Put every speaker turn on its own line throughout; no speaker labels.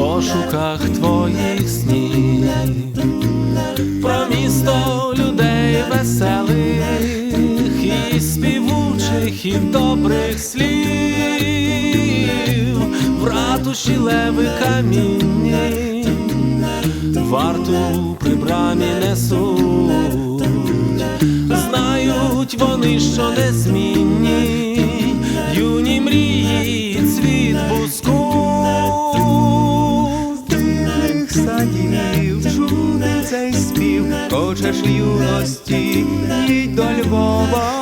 пошуках твоїх снів, про місто людей веселих і співучих, і добрих слів, в ратуші леви камінні, варту при брамі несуть, знають вони, що незмінні, юні мрії,
хочеш юності, їдь до Львова,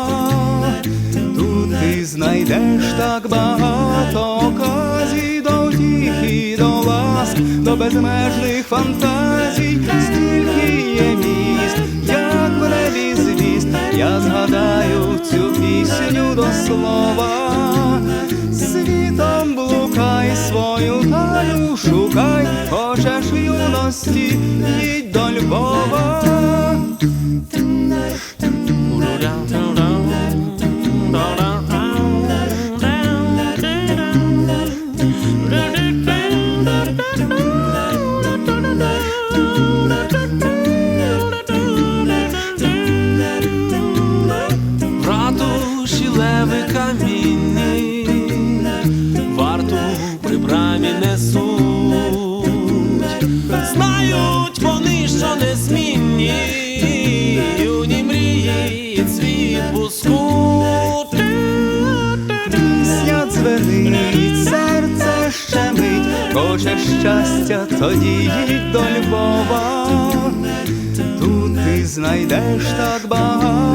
тут ти знайдеш так багато оказій до втіхи, до ласк, до безмежних фантазій, скільки є міст, як небі звіст, я згадаю цю пісню до слова. Світом блукай свою таю шукай, хочеш юності, їдь до Львова.
Несуть, знають вони, що незмінні, юні мрії, цвіт буску.
Пісня дзвенить, серце щемить, хочеш щастя, тоді їдь до Львова. Тут ти знайдеш так багато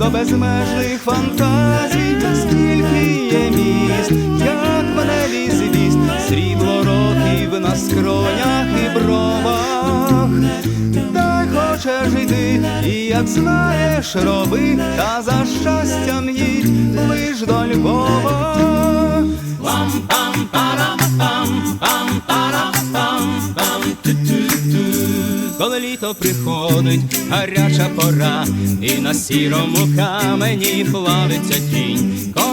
до безмежних фантазій, скільки є міст, як в небі звіст, срібло років на скронях і бровах. Дай хочеш йти, і як знаєш, роби, та за щастям їдь лиш до Львова. Коли літо приходить, гаряча пора, і на сірому камені плавиться тінь,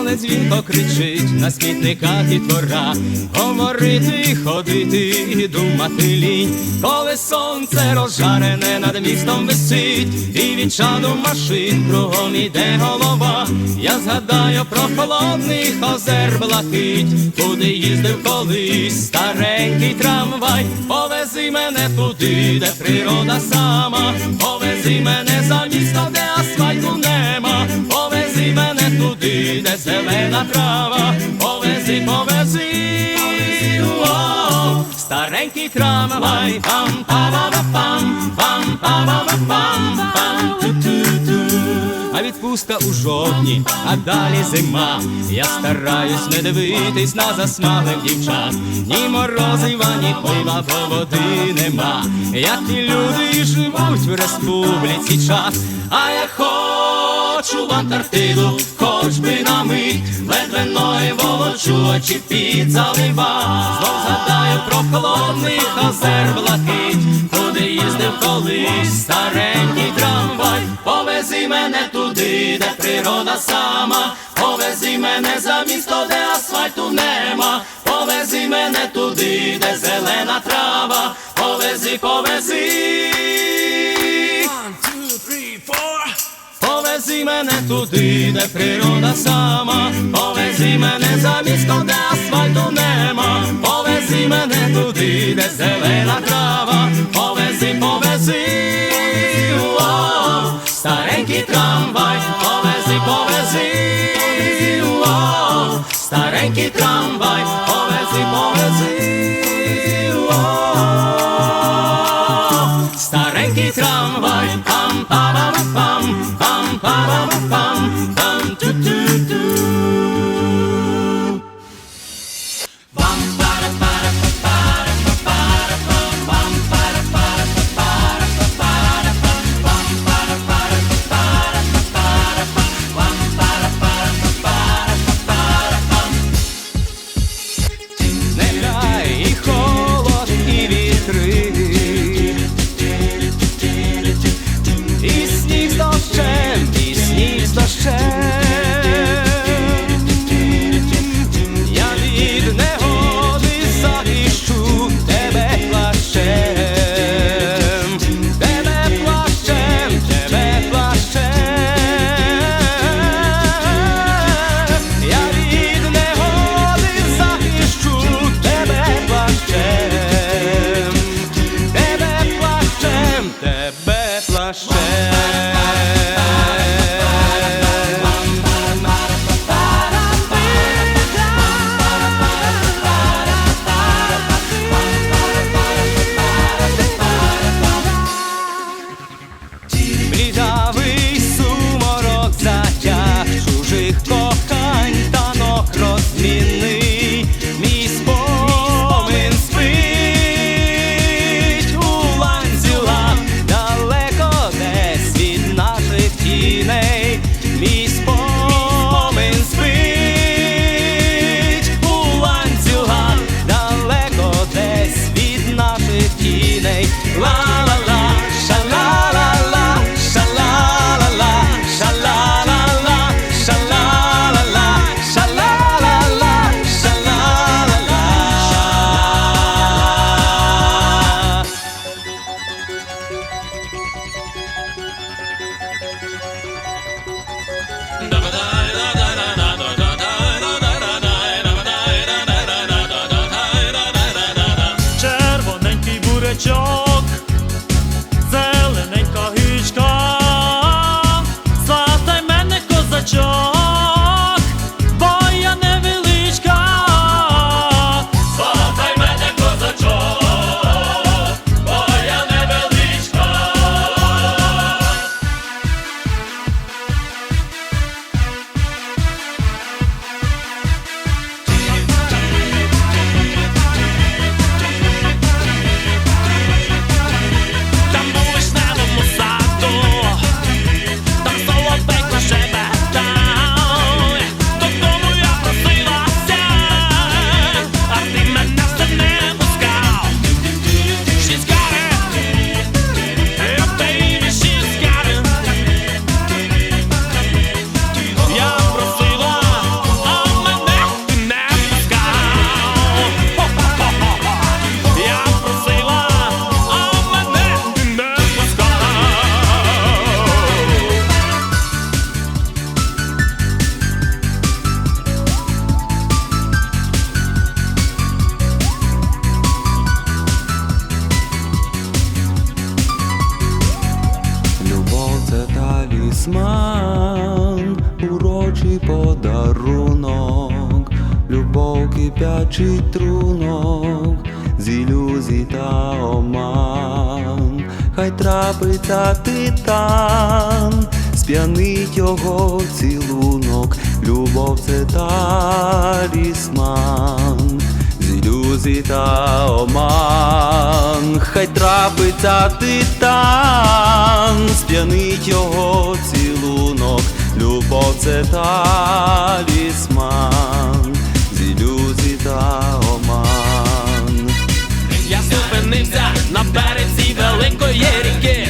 коли дзвінко кричить на смітниках і двора, говорити, ходити і думати лінь, коли сонце розжарене над містом висить, і від чаду машин кругом іде голова. Я згадаю про холодний озер блакить, куди їздив колись старенький трамвай, повези мене туди, де природа сама, повези мене за місто, зелена трава, повези, повези, о, старенький трамвай, пам пам пам пам пам пам пам ту-ту-ту. А відпустка у жовтні, а далі зима. Я стараюсь не дивитись на засмаглих дівчат. Ні морозива, ні пива, бо води нема. Як ті люди живуть в республіці час, а я хочу в Антарктиду, хоч би на мить, ледве ноги волочу, очі під залива. Знов згадаю про холодний озер блакить, куди їздив колись старенький трамвай. Повези мене туди, де природа сама, повези мене за місто, де асфальту нема, повези мене туди, де зелена трава, повези, повези. Повези мене туди, де природа сама, повези мене за місто, де асфальту нема, повези мене туди, де зелена трава, повези, повези, о, старенький трамвай, повези, повези, о, старенький трамвай, повези, повези, о, старенький трамвай, пам пам пам пам пам пам пам ту
就 хропячий трунок з ілюзій та оман, хай трапиться титан, сп'янить його цілунок, любов це талісман, з ілюзій та оман, хай трапиться титан, сп'янить його цілунок, любов це талісман та оман.
Я зупинився на березі великої ріки.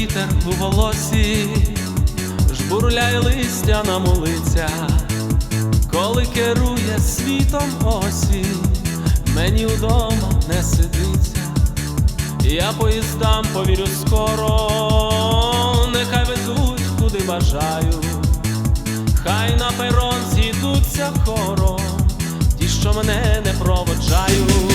вітер у волосі, жбурляє листя на молицях, коли керує світом осі, мені вдома не сидиться, я поїздам повірю скоро, нехай везуть, куди бажаю, хай на перон зійдуться хором, ті, що мене не проводжають.